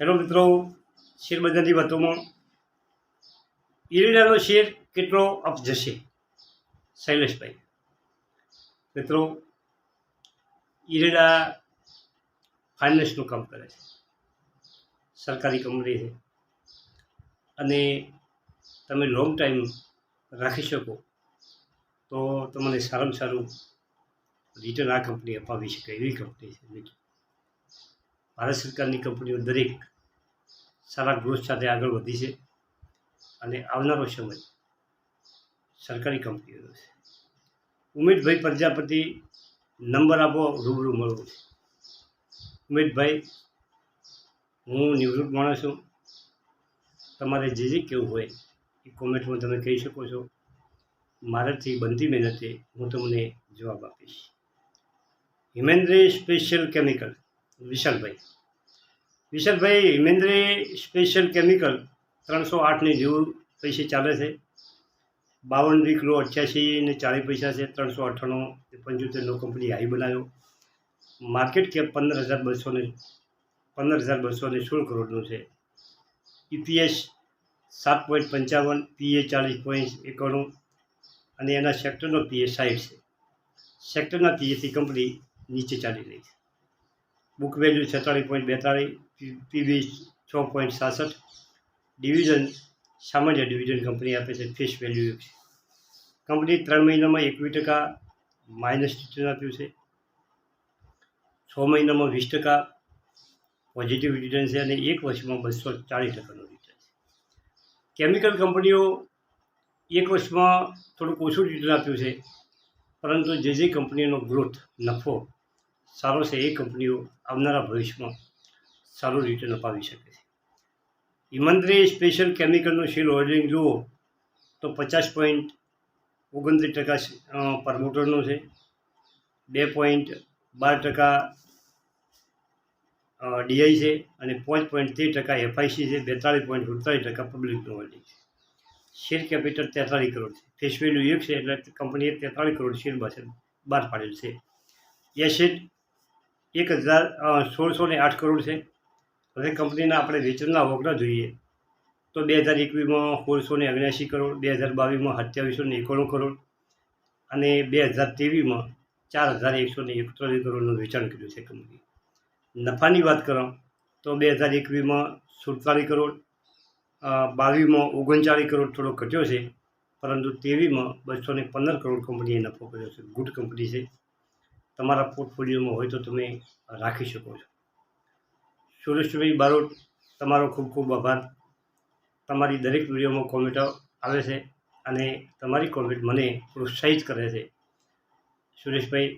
Hello મિત્રો, share બજારની વાતોમાં ઈરેડાનો શેર કેટલો અપ જશે? શૈલેષભાઈ. મિત્રો ઈરેડા ફાઇનાન્સનું કામ કરે છે. સરકારી કંપની છે. અને તમે લોંગ ટાઈમ રાખી શકો, તો તમને સારામાં સારું રિટર્ન આ કંપની અપાવી શકે એવી કંપની છે. મિત્રો ભારત સરકારની કંપનીઓ દરેક સારા ગ્રોથ સાથે આગળ વધી છે અને આવનારો સમય સરકારી કંપનીઓનો છે. ઉમેશભાઈ પ્રજાપતિ નંબર આપો, રૂબરૂ મળવો છે. ઉમેશભાઈ હું નિવૃત્ત માણસ છું. તમારે જે જે કહેવું હોય એ કોમેન્ટમાં તમે કહી શકો છો. મારાથી બનતી મહેનતે હું તમને જવાબ આપીશ. હિમેન્દ્રે સ્પેશિયલ કેમિકલ વિશાલભાઈ. વિશાલભાઈ હિમેન્દ્રી સ્પેશિયલ કેમિકલ ત્રણસો આઠની જેવું પૈસે ચાલે છે. બાવન કિલો અઠ્યાસી ને ચાલીસ પૈસા છે. ત્રણસો અઠ્ઠાણું પંચોતેરનો કંપની હાઈ બનાવ્યો. માર્કેટ કેપ પંદર હજાર બસો ને, પંદર હજાર બસો ને સોળ કરોડનું છે. ઈપીએસ સાત પોઈન્ટ પંચાવન, પીએ ચાલીસ પોઈન્ટ એકાણું અને એના સેક્ટરનો પીએ સાઠ છે. સેક્ટરના પીએથી કંપની નીચે ચાલી રહી છે. બુક વેલ્યુ છેતાળીસ પોઈન્ટ બેતાળીસ પીબી છ પોઈન્ટ સાસઠ. ડિવિઝન સામાન્ય ડિવિઝન કંપની આપે છે ફેસ વેલ્યુ છે. કંપની ત્રણ મહિનામાં એકવીસ ટકા માઇનસ રિટર્ન આપ્યું છે. છ મહિનામાં વીસ ટકા પોઝિટિવ રિટર્ન છે અને એક વર્ષમાં બસો ચાળીસ ટકાનું રિટર્ન છે. કેમિકલ કંપનીઓ એક વર્ષમાં થોડુંક ઓછું રિટર્ન આપ્યું છે, પરંતુ જે જે કંપનીનો ગ્રોથ નફો સારો છે એ કંપનીઓ આવનારા ભવિષ્યમાં સારું રિટર્ન અપાવી શકે છે. ઈમંત્રી સ્પેશિયલ કેમિકલનું શેર હોલ્ડિંગ જુઓ તો પચાસ પોઈન્ટ ઓગણત્રીસ ટકા પરમોટરનું છે. બે પોઈન્ટ બાર ટકા ડીઆઈ છે અને પાંચ પોઈન્ટ તેર ટકા એફઆઈસી છે, બેતાળીસ પોઈન્ટ સુડતાલીસ ટકા પબ્લિકનું હોલ્ડિંગ છે. શેર કેપિટલ તેતાળીસ કરોડ છે. ફેસ વેલ્યુ એક છે એટલે કંપનીએ તેતાળીસ કરોડ શેર બહાર પાડેલ છે. એસેટ એક હજાર સોળસો ને આઠ કરોડ છે. હવે કંપનીના આપણે વેચાણના વગડા જોઈએ. તો બે હજાર એકવીસમાં સોળસો ને અગ્યાસી કરોડ, બે હજાર બાવીસમાં સત્યાવીસો ને એકાણું કરોડ અને બે હજાર ત્રેવીસમાં ચાર હજાર એકસો ને એકત્રીસ કરોડનું વેચાણ કર્યું છે કંપની નફાની વાત કરો તો બે હજાર એકવીસમાં સુડતાલીસ કરોડ બાવીસમાં ઓગણચાળીસ કરોડ થોડો ઘટ્યો છે. પરંતુ તેવીમાં બસો ને પંદર કરોડ કંપનીએ નફો કર્યો છે. ગુડ કંપની છે. તમારા પોર્ટફોલિયોમાં હોય તો તમે રાખી શકો છો. સુરેશભાઈ બારોટ, તમારો ખૂબ ખૂબ આભાર. તમારી દરેક વિડીયોમાં કોમેન્ટ આવે છે અને તમારી કોમેન્ટ મને પ્રોત્સાહિત કરે છે. સુરેશભાઈ,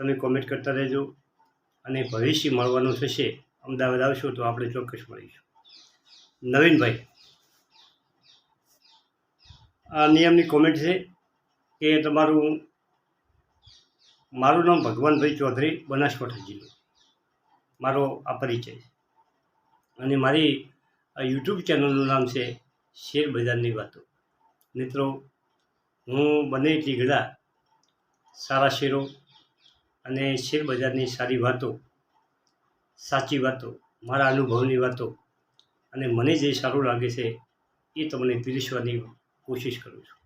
તમે કોમેન્ટ કરતા રહેજો અને ભવિષ્ય મળવાનું થશે, અમદાવાદ આવશો તો આપણે ચોક્કસ મળીશું. નવીનભાઈ, આ નિયમની કોમેન્ટ છે કે તમારું મારું નામ ભગવાનભાઈ ચૌધરી, બનાસકાંઠા જિલ્લો. મારો આ પરિચય છે. અને મારી આ યુટ્યુબ ચેનલનું નામ છે શેર બજારની વાતો. મિત્રો, હું બને ઘડા સારા શેરો અને શેર બજારની સારી વાતો, સાચી વાતો, મારા અનુભવની વાતો અને મને જે સારું લાગે છે એ તમને પીરસવાની કોશિશ કરું છું.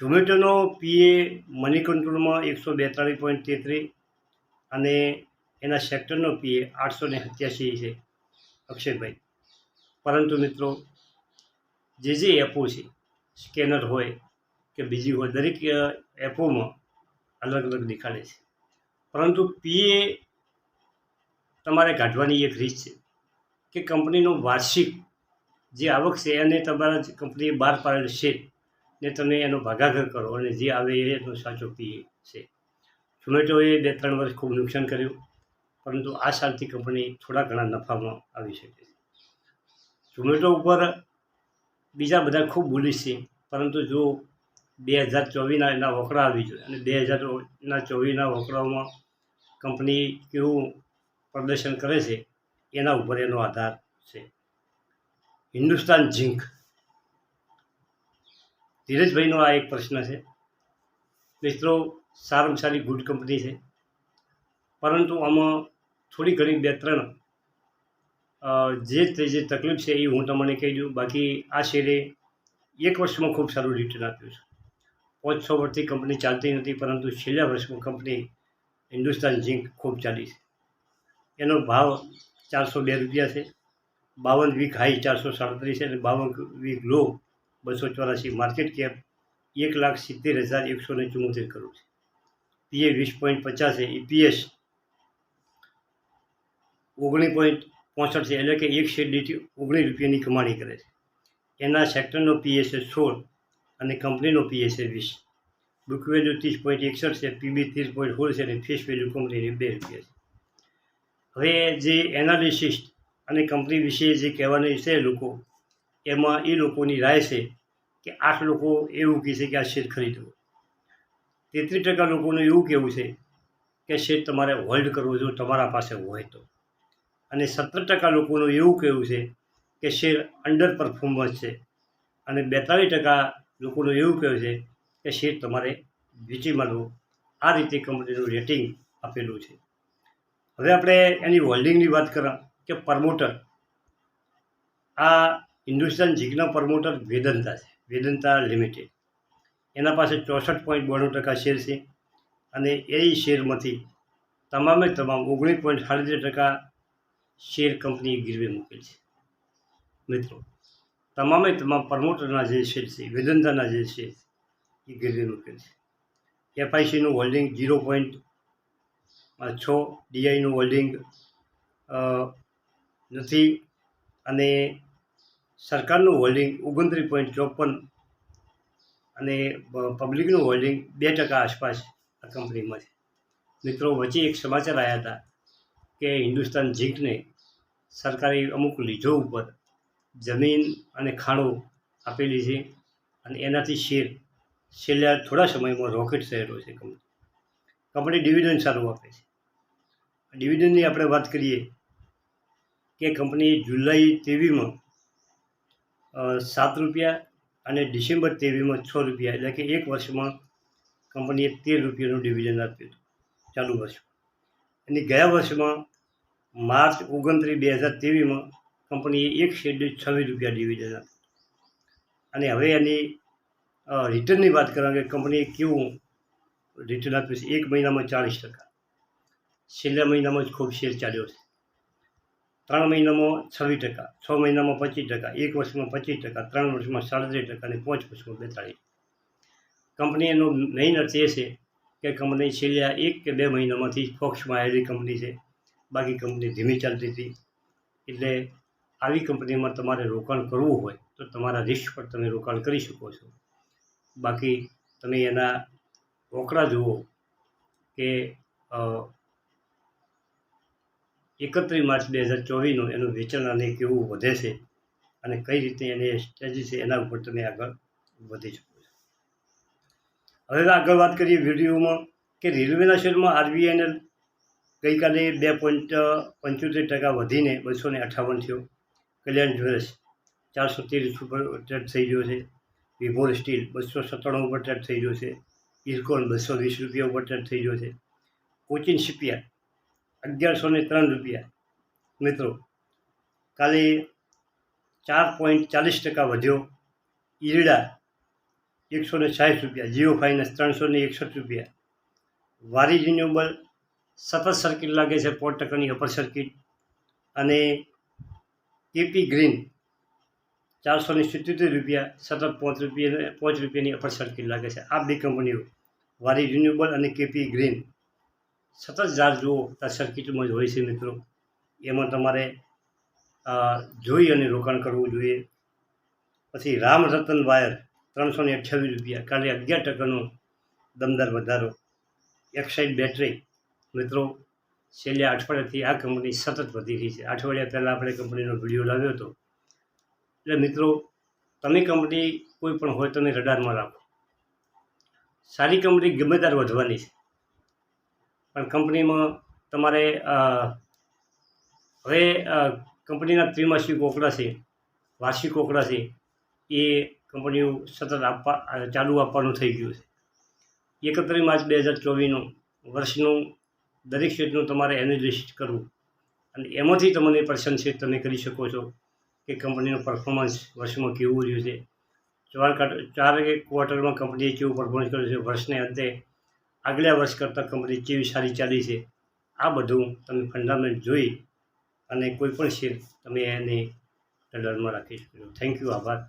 ઝોમેટોનો પીએ મની કંટ્રોલમાં એકસો બેતાળીસ પોઈન્ટ તેત્રીસ અને એના સેક્ટરનો પીએ આઠસો ને સત્યાસી છે, અક્ષયભાઈ. પરંતુ મિત્રો, જે જે એપો છે, સ્કેનર હોય કે બીજી હોય, દરેક એપોમાં અલગ અલગ દેખાડે છે. પરંતુ પીએ તમારે કાઢવાની એક રીત છે કે કંપનીનો વાર્ષિક જે આવક છે એને તમારા કંપનીએ બહાર પાડેલ છે ને તમે એનો ભાગાકાર કરો અને જે આવે એનો સાચો પીએ છે. ઝોમેટોએ બે ત્રણ વર્ષ ખૂબ નુકસાન કર્યું, પરંતુ આ સાલથી કંપની થોડા ઘણા નફામાં આવી શકે છે. ઝોમેટો ઉપર બીજા બધા ખૂબ બોલીશ છે, પરંતુ જો બે હજાર ચોવીસના એના વકડા આવી જોઈએ અને બે હજારના ચોવીસના વકડાઓમાં કંપની કેવું પ્રદર્શન કરે છે, એના ઉપર એનો આધાર છે. હિન્દુસ્તાન ઝીંક ધીરજભાઈનો આ એક પ્રશ્ન છે. મિત્રો, સારામાં સારી ગુડ કંપની છે. પરંતુ આમાં થોડી ઘણી બે ત્રણ જે જે તકલીફ છે એ હું તમને કહી દઉં. બાકી આ શેરે એક વર્ષમાં ખૂબ સારું રિટર્ન આપ્યું છે. પાંચ છ વર્ષથી કંપની ચાલતી નથી, પરંતુ છેલ્લા વર્ષમાં કંપની હિન્દુસ્તાન ઝીંક ખૂબ ચાલી છે. એનો ભાવ ચારસો બે રૂપિયા છે. બાવન વીક હાઈ ચારસો સાડત્રીસ છે અને બાવન વીક લો બસો ચોરાસી માર્કેટ કેપ એક લાખ સિત્તેર હજાર એકસો ને ચુમ્મોતેર કરોડ છે. પીએ વીસ પોઈન્ટ પચાસ છે ઈપીએસ ઓગણીસ પોઈન્ટ પોસઠ છે એટલે કે એક શેર દીઠ ઓગણીસ રૂપિયાની કમાણી કરે છે. એના સેક્ટરનો પીએસ છે સોળ અને કંપનીનો પીએસ છે વીસ. બુક વેલ્યુ ત્રીસ પોઈન્ટ એકસઠ છે, પીબી ત્રીસ પોઈન્ટ સોળ છે અને ફેસ વેલ્યુ કંપનીની બે રૂપિયા છે. હવે જે એનાલિસિસ્ટ અને કંપની વિશે જે કહેવાનું છે લોકો એમાં એ લોકોની રાય છે કે આઠ લોકો એવું કહે છે કે આ શેર ખરીદવો તેત્રીસ ટકા લોકોનું એવું કહેવું છે કે શેર તમારે હોલ્ડ કરવો જો તમારા પાસે હોય તો. અને સત્તર ટકા લોકોનું એવું કહેવું છે કે શેર અંડર પરફોર્મન્સ છે. અને બેતાલીસ ટકા લોકોનું એવું કહેવું છે કે શેર તમારે વેચી મારવો આ રીતે કંપનીનું રેટિંગ આપેલું છે. હવે આપણે એની હોલ્ડિંગની વાત કરા કે પ્રમોટર આ હિન્દુસ્તાન જીગના પ્રમોટર વેદંતા છે, વેદંતા લિમિટેડ. એના પાસે ચોસઠ પોઈન્ટ બોણું ટકા શેર છે અને એ શેરમાંથી તમામે તમામ ઓગણીસ પોઈન્ટ સાડત્રીસ ટકા શેર કંપનીએ ગીરવે મૂકેલ છે. મિત્રો, તમામે તમામ પ્રમોટરના જે શેર છે, વેદંતાના જે છે, એ ગીરવે મૂકેલ છે. એફઆઈસીનું હોલ્ડિંગ ઝીરો પોઈન્ટ છ, ડીઆઈનું હોલ્ડિંગ નથી અને સરકારનું હોલ્ડિંગ ઓગણત્રીસ પોઈન્ટ ચોપન અને પબ્લિકનું હોલ્ડિંગ બે ટકા આસપાસ આ કંપનીમાં છે. મિત્રો, વચ્ચે એક સમાચાર આવ્યા હતા કે હિન્દુસ્તાન ઝીંકને સરકારી અમુક લીધો ઉપર જમીન અને ખાણો આપેલી છે અને એનાથી શેર, છેલ્લા થોડા સમયમાં રોકેટ થયેલો છે કંપની કંપની ડિવિડન્ડ સારું આપે છે. ડિવિડન્ડની આપણે વાત કરીએ કે કંપની જુલાઈ તેવીમાં સાત રૂપિયા અને ડિસેમ્બર તેવીમાં છ રૂપિયા, એટલે કે એક વર્ષમાં કંપનીએ તેર રૂપિયાનું ડિવિઝન આપ્યું હતું. ચાલુ વર્ષમાં. અને ગયા વર્ષમાં માર્ચ ઓગણત્રીસ બે હજાર તેવીસમાં કંપનીએ એક શેર છવ્વીસ રૂપિયા ડિવિઝન આપ્યું. અને હવે એની રિટર્નની વાત કરવા કે કંપનીએ કેવું રિટર્ન આપ્યું છે? એક મહિનામાં ચાળીસ ટકા. છેલ્લા મહિનામાં જ ખૂબ શેર ચાલ્યો છે. ત્રણ મહિનામાં છવ્વીસ ટકા, છ મહિનામાં પચીસ ટકા, એક વર્ષમાં પચીસ ટકા, ત્રણ વર્ષમાં સાડત્રીસ ટકા અને પાંચ વર્ષમાં બેતાળીસ. કંપનીનો અર્થ એ છે કે કંપની છેલ્લા એક કે બે મહિનામાંથી ફોક્સમાં આવેલી કંપની છે. બાકી કંપની ધીમી ચાલતી હતી. એટલે આવી કંપનીમાં તમારે રોકાણ કરવું હોય તો તમારા રિસ્ક પર તમે રોકાણ કરી શકો છો. બાકી તમે એના રોકડા જુઓ કે એકત્રીસ માર્ચ બે હજાર ચોવીસનું એનું વેચાણ અને કેવું વધે છે અને કઈ રીતે એની સ્ટ્રેટેજી છે એના ઉપર તમે આગળ વધી શકો છો. હવે આગળ વાત કરીએ વિડીયોમાં કે રેલવેના શેરમાં આરબીઆઈએનએલ ગઈકાલે બે પોઈન્ટ પંચોતેર ટકા વધીને બસો ને અઠ્ઠાવન થયો. કલ્યાણ જ્વેલર્સ ચારસો ત્રીસ ઉપર ટ્રેડ થઈ ગયો છે. વિભોર સ્ટીલ બસો સત્તાણું ઉપર ટ્રેડ થઈ ગયો છે. ઇરકોન બસો વીસ રૂપિયા ઉપર ટ્રેડ થઈ ગયો છે. કોચિન શિપયાર્ડ અગિયારસો ને ત્રણ રૂપિયા. મિત્રો, કાલે ચાર પોઈન્ટ ચાલીસ ટકા વધ્યો. ઈરડા એકસો ને સાહીઠ રૂપિયા, જીઓ ફાઇનાન્સ ત્રણસો ને એકસઠ રૂપિયા. વારી રિન્યુએબલ સતત સર્કિટ લાગે છે પોત ટકાની અપર સર્કિટ અને કેપી ગ્રીન ચારસો ને સિત્યોતેર રૂપિયા, સતત પાંચ રૂપિયા પાંચ રૂપિયાની અપર સર્કિટ લાગે છે. આ બે કંપનીઓ, વારી રિન્યુએબલ અને કેપી ગ્રીન. સતત જાર જુઓ, આ સર્કિટમાં જ હોય છે મિત્રો. એમાં તમારે જોઈ અને રોકાણ કરવું જોઈએ. પછી રામ રતન વાયર, ત્રણસો ને અઠ્યાવીસ રૂપિયા, કાલે અગિયાર ટકાનો દમદાર વધારો. એક્સાઇડ બેટરી મિત્રો, છેલ્લા અઠવાડિયાથી આ કંપની સતત વધી રહી છે. અઠવાડિયા પહેલાં આપણે કંપનીનો વીડિયો લાવ્યો હતો. એટલે મિત્રો, તમે કંપની કોઈ પણ હોય તમે રડારમાં રાખો. સારી કંપની ગમે ત્યારે વધવાની છે. પણ કંપનીમાં તમારે હવે કંપનીના ત્રિમાસિક ઓકડા છે, વાર્ષિક ઓકડા છે, એ કંપનીઓ સતત આપવા ચાલુ આપવાનું થઈ ગયું છે. એકત્રીસ માર્ચ બે હજાર ચોવીસનું વર્ષનું દરેક સ્ટેટનું તમારે એનાલિસ્ટ કરવું. અને એમાંથી તમને છે, તમે કરી શકો છો કે કંપનીનું પરફોર્મન્સ વર્ષમાં કેવું રહ્યું છે. ચાર ચાર ક્વાર્ટરમાં કંપનીએ કેવું પરફોર્મન્સ કર્યું છે, વર્ષને અંતે આગલા વર્ષ કરતાં કંપની કેવી સારી ચાલી છે, આ બધું તમે ફંડામેન્ટ જોઈ અને કોઈ પણ શેર તમે એને ટડરમાં રાખી શકો થેન્ક યુ આભાર.